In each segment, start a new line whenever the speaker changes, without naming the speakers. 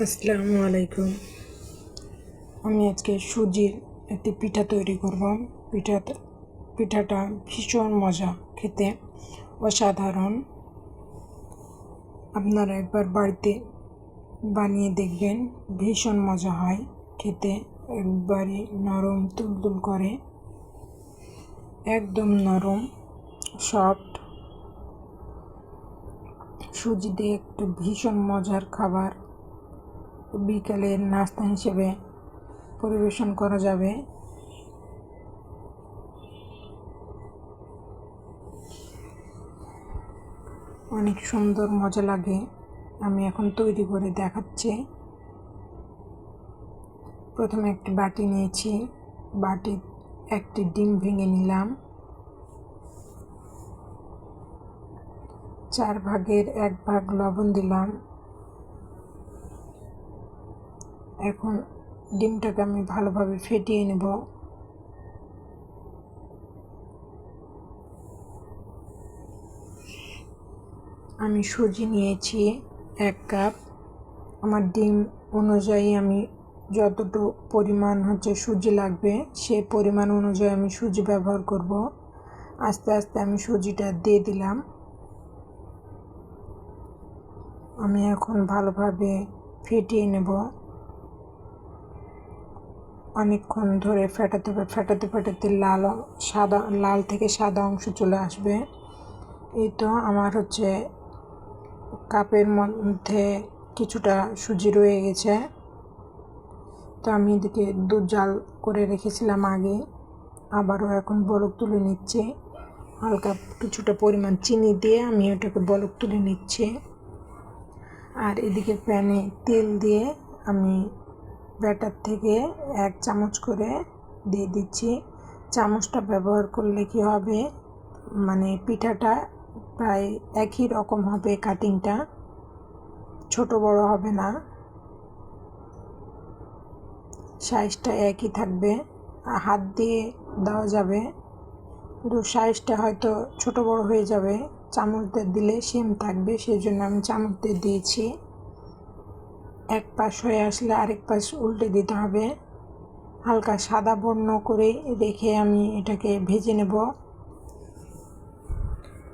আসসালামু আলাইকুম। আমি আজকে সুজির একটি পিঠা তৈরি করব। পিঠা পিঠাটা ভীষণ মজা, খেতে অসাধারণ। আপনারা একবার বাড়িতে বানিয়ে দেখবেন, ভীষণ মজা হয় খেতে। একবারে নরম তুলতুল করে। একদম নরম, সফট। সুজি দিয়ে একটু ভীষণ মজার খাবার। বিকালের নাস্তা হিসেবে পরিবেশন করা যাবে। অনেক সুন্দর মজা লাগে। আমি এখন তৈরি করে দেখাচ্ছি। প্রথমে একটি বাটি নিয়েছি। বাটি একটি ডিম ভেঙে নিলাম। চার ভাগের এক ভাগ লবণ দিলাম। এখন ডিমটাকে আমি ভালোভাবে ফেটিয়ে নেব। আমি সুজি নিয়েছি এক কাপ। আমার ডিম অনুযায়ী আমি যতটুকু পরিমাণ হচ্ছে সুজি লাগবে, সে পরিমাণ অনুযায়ী আমি সুজি ব্যবহার করব। আস্তে আস্তে আমি সুজিটা দিয়ে দিলাম। আমি এখন ভালোভাবে ফেটিয়ে নেব। অনেকক্ষণ ধরে ফেটাতে হবে ফেটাতে ফেটাতে লাল সাদা, লাল থেকে সাদা অংশ চলে আসবে। এই তো আমার হচ্ছে কাপের মধ্যে কিছুটা সুজি রয়ে গেছে। তো আমি এদিকে দুধ জাল করে রেখেছিলাম আগে, আবারও এখন বলক তুলে নিচ্ছি। হালকা কিছুটা পরিমাণ চিনি দিয়ে আমি ওটাকে বলক তুলে নিচ্ছি। আর এদিকে প্যানে তেল দিয়ে আমি ব্যাটার থেকে এক চামচ করে দিয়ে দিচ্ছি। চামচটা ব্যবহার করলে কি হবে? মানে পিঠাটা প্রায় একই রকম হবে কাটিংটা ছোট বড় হবে না। সাইজটা একই থাকবে। হাত দিয়ে দেওয়া যাবে। কিন্তু সাইজটা হয়তো ছোট বড় হয়ে যাবে। চামচ দিয়ে দিলে সেম থাকবে। সেই জন্য আমি চামচ দিয়ে দিয়েছি। এক পাশ হয়ে আসলে আরেক পাশ উল্টে দিতে হবে। হালকা সাদা বর্ণ করে রেখে আমি এটাকে ভেজে নেব।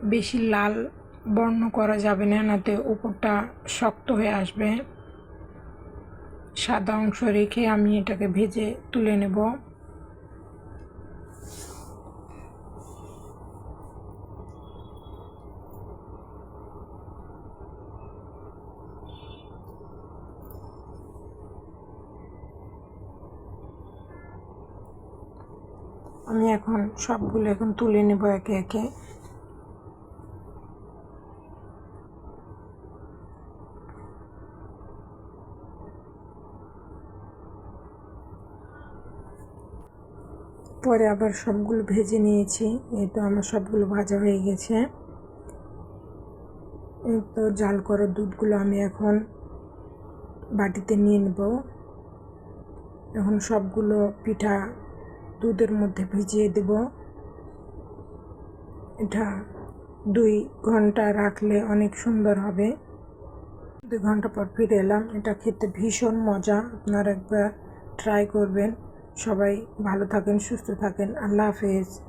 বেশি লাল বর্ণ করা যাবে না, নাতে উপরটা শক্ত হয়ে আসবে। সাদা অংশ রেখে আমি এটাকে ভেজে তুলে নেব। আমি এখন সবগুলো এখন তুলে নেব একে একে। পরে আবার সবগুলো ভেজে নিয়েছি, এই তো আমার সবগুলো ভাজা হয়ে গেছে। এই তো জাল করা দুধগুলো আমি এখন বাটিতে নিয়ে নেব। এখন সবগুলো পিঠা দুধের মধ্যে ভিজিয়ে দেব। এটা দুই ঘণ্টা রাখলে অনেক সুন্দর হবে। দুই ঘণ্টা পর ফিরে এলাম। এটা খেতে ভীষণ মজা। আপনারা একবার ট্রাই করবেন। সবাই ভালো থাকেন, সুস্থ থাকেন। আল্লাহ হাফেজ।